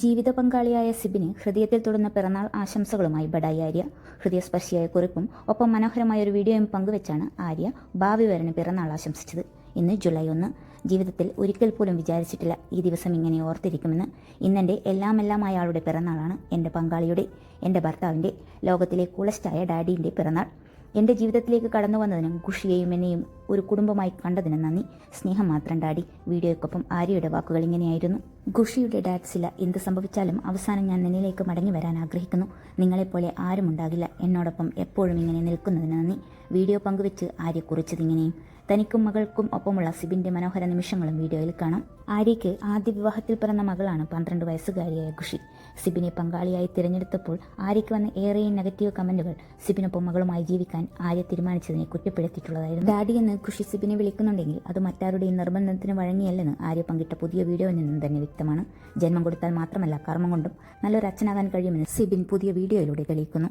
ജീവിത പങ്കാളിയായ സിബിന് ഹൃദയത്തിൽ തുടർന്ന പിറന്നാൾ ആശംസകളുമായി ബഡായി ആര്യ. ഹൃദയസ്പർശിയായ കുറിപ്പും ഒപ്പം മനോഹരമായ ഒരു വീഡിയോയും പങ്കുവെച്ചാണ് ആര്യ ഭാവി വരന് പിറന്നാൾ ആശംസിച്ചത്. ഇന്ന് ജൂലൈ ഒന്ന്. ജീവിതത്തിൽ ഒരിക്കൽ പോലും വിചാരിച്ചിട്ടില്ല ഈ ദിവസം ഇങ്ങനെ ഓർത്തിരിക്കുമെന്ന്. ഇന്നെന്റെ എല്ലാമെല്ലാം അയാളുടെ പിറന്നാളാണ് എന്റെ പങ്കാളിയുടെ എന്റെ ഭർത്താവിന്റെ ലോകത്തിലെ കൂളസ്റ്റായ ഡാഡിന്റെ പിറന്നാൾ. എന്റെ ജീവിതത്തിലേക്ക് കടന്നു വന്നതിനും ഖുഷിയെയും എന്നെയും ഒരു കുടുംബമായി കണ്ടതിന് നന്ദി. സ്നേഹം മാത്രം ഡാഡി. വീഡിയോയ്ക്കൊപ്പം ആര്യയുടെ വാക്കുകൾ ഇങ്ങനെയായിരുന്നു. ഖുഷിയുടെ ഡാഡ്സില എന്ത് സംഭവിച്ചാലും അവസാനം ഞാൻ നിന്നിലേക്ക് മടങ്ങി വരാൻ ആഗ്രഹിക്കുന്നു. നിങ്ങളെപ്പോലെ ആരും ഉണ്ടാകില്ല എന്നോടൊപ്പം എപ്പോഴും ഇങ്ങനെ നിൽക്കുന്നതിന് നന്ദി. വീഡിയോ പങ്കുവെച്ച് ആര്യ കുറിച്ചതിങ്ങനെയും തനിക്കും മകൾക്കും ഒപ്പമുള്ള സിബിന്റെ മനോഹര നിമിഷങ്ങളും വീഡിയോയിൽ കാണാം. ആര്യയ്ക്ക് ആദ്യ വിവാഹത്തിൽ പിറന്ന മകളാണ് പന്ത്രണ്ട് വയസ്സുകാരിയായ ഖുഷി. സിബിനെ പങ്കാളിയായി തിരഞ്ഞെടുത്തപ്പോൾ ആര്യയ്ക്ക് വന്ന ഏറെയും നെഗറ്റീവ് കമന്റുകൾ സിബിനൊപ്പം മകളുമായി ജീവിക്കാൻ ആര്യ തീരുമാനിച്ചതിനെ കുറ്റപ്പെടുത്തിയിട്ടുള്ളതായിരുന്നു. ഡാഡി എന്ന് ഖുഷി സിബിനെ വിളിക്കുന്നുണ്ടെങ്കിൽ അത് മറ്റാരുടെയും നിർബന്ധത്തിന് വഴങ്ങിയല്ലെന്ന് ആര്യ പങ്കിട്ട പുതിയ വീഡിയോയിൽ നിന്നും തന്നെ വ്യക്തമാണ്. ജന്മം കൊടുത്താൽ മാത്രമല്ല കർമ്മം കൊണ്ടും നല്ലൊരു അച്ഛനാകാൻ കഴിയുമെന്ന് സിബിൻ പുതിയ വീഡിയോയിലൂടെ തെളിയിക്കുന്നു.